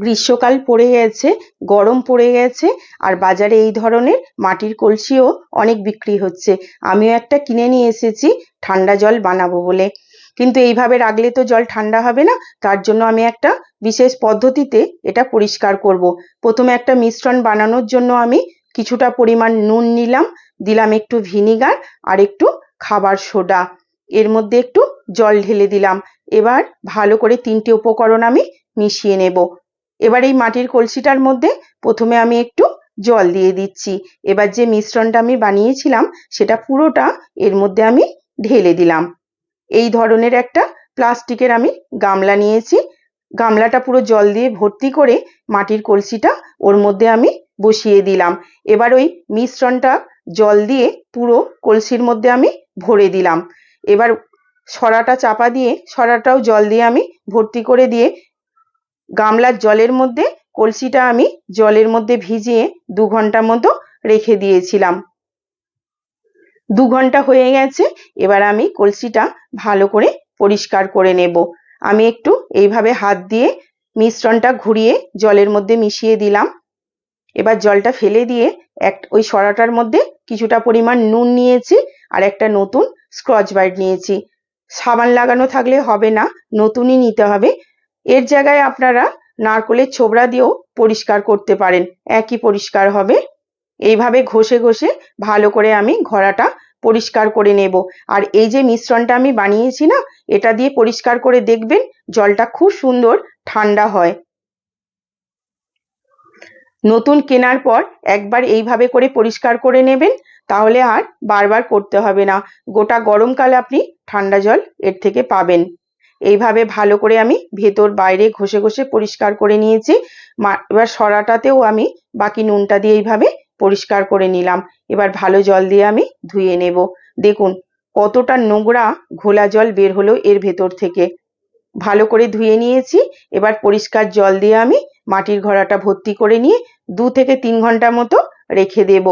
গ্রীষ্মকাল পড়ে গেছে, গরম পড়ে গেছে, আর বাজারে এই ধরনের মাটির কলসিও অনেক বিক্রি হচ্ছে। আমিও একটা কিনে নিয়ে এসেছি, ঠান্ডা জল বানাবো বলে। কিন্তু এইভাবে রাখলে তো জল ঠান্ডা হবে না, তার জন্য আমি একটা বিশেষ পদ্ধতিতে এটা পরিষ্কার করব। প্রথমে একটা মিশ্রণ বানানোর জন্য আমি কিছুটা পরিমাণ নুন নিলাম, দিলাম একটু ভিনিগার আর একটু খাবার সোডা। এর মধ্যে একটু জল ঢেলে দিলাম। এবার ভালো করে তিনটে উপকরণ আমি মিশিয়ে নেব। এবার এই মাটির কলসিটার মধ্যে প্রথমে আমি একটু জল দিয়ে দিচ্ছি। এবার যে মিশ্রণটা আমি বানিয়েছিলাম, সেটা পুরোটা এর মধ্যে আমি ঢেলে দিলাম। এই ধরনের একটা প্লাস্টিকের আমি গামলা নিয়েছি। গামলাটা পুরো জল দিয়ে ভর্তি করে মাটির কলসিটা ওর মধ্যে আমি বসিয়ে দিলাম। এবার ওই মিশ্রণটা জল দিয়ে পুরো কলসির মধ্যে আমি ভরে দিলাম। এবার সরাটা চাপা দিয়ে, সরাটাও জল দিয়ে আমি ভর্তি করে দিয়ে গামলার জলের মধ্যে কলসিটা আমি জলের মধ্যে ভিজিয়ে দু ঘণ্টা মতো রেখে দিয়েছিলাম। দু ঘণ্টা হয়ে গেছে, এবার আমি কলসিটা ভালো করে পরিষ্কার করে নেব। আমি একটু এইভাবে হাত দিয়ে মিশ্রণটা ঘুরিয়ে জলের মধ্যে মিশিয়ে দিলাম। এবার জলটা ফেলে দিয়ে এক, ওই সরাটার মধ্যে কিছুটা পরিমাণ নুন নিয়েছি আর একটা নতুন স্ক্রচ ব্রাইট নিয়েছি। সাবান লাগানো থাকলে হবে না, নতুনই নিতে হবে। এর জায়গায় আপনারা নারকোলের ছোবড়া দিয়েও পরিষ্কার করতে পারেন। একই পরিষ্কার হবে। এইভাবে ঘষে ঘষে ভালো করে আমি ঘোড়াটা পরিষ্কার করে নেব। আর এই যে মিশ্রণটা আমি বানিয়েছি না, এটা দিয়ে পরিষ্কার করে দেখবেন জলটা খুব সুন্দর ঠান্ডা হয়। নতুন কেনার পর একবার এইভাবে করে পরিষ্কার করে নেবেন, তাহলে আর বারবার করতে হবে না। গোটা গরমকালে আপনি ঠান্ডা জল এর থেকে পাবেন। এইভাবে ভালো করে আমি ভেতর বাইরে ঘষে ঘষে পরিষ্কার করে নিয়েছি। এবার সরাটাতেও আমি বাকি নুনটা দিয়ে এইভাবে পরিষ্কার করে নিলাম। এবার ভালো জল দিয়ে আমি ধুয়ে নেব। দেখুন, কতটা নোংরা ঘোলা জল বের হলো এর ভেতর থেকে। ভালো করে ধুয়ে নিয়েছি। এবার পরিষ্কার জল দিয়ে আমি মাটির ঘড়াটা ভর্তি করে নিয়ে দু থেকে তিন ঘণ্টা মতো রেখে দেব।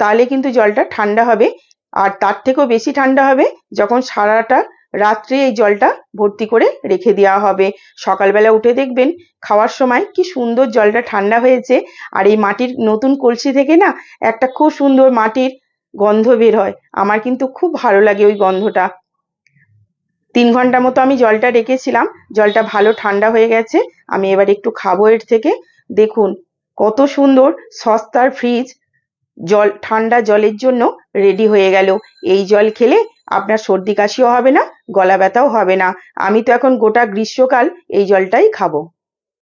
তাহলে কিন্তু জলটা ঠান্ডা হবে। আর তার থেকেও বেশি ঠান্ডা হবে যখন সারাটা রাত্রে এই জলটা ভর্তি করে রেখে দেওয়া হবে। সকালবেলা উঠে দেখবেন খাওয়ার সময় কি সুন্দর জলটা ঠান্ডা হয়েছে আর এই মাটির নতুন কলসি থেকে না একটা খুব সুন্দর মাটির গন্ধ বের হয়। আমার কিন্তু খুব ভালো লাগে ওই গন্ধটা। তিন ঘণ্টা মতো আমি জলটা রেখেছিলাম, জলটা ভালো ঠান্ডা হয়ে গেছে। আমি এবার একটু খাব এর থেকে। দেখুন কত সুন্দর সস্তার ফ্রিজ, জল, ঠান্ডা জলের জন্য রেডি হয়ে গেল। এই জল খেলে আপনার সর্দি কাশিও হবে না গলা ব্যথাও হবে না। আমি তো এখন গোটা গ্রীষ্মকাল এই জলটাই খাব।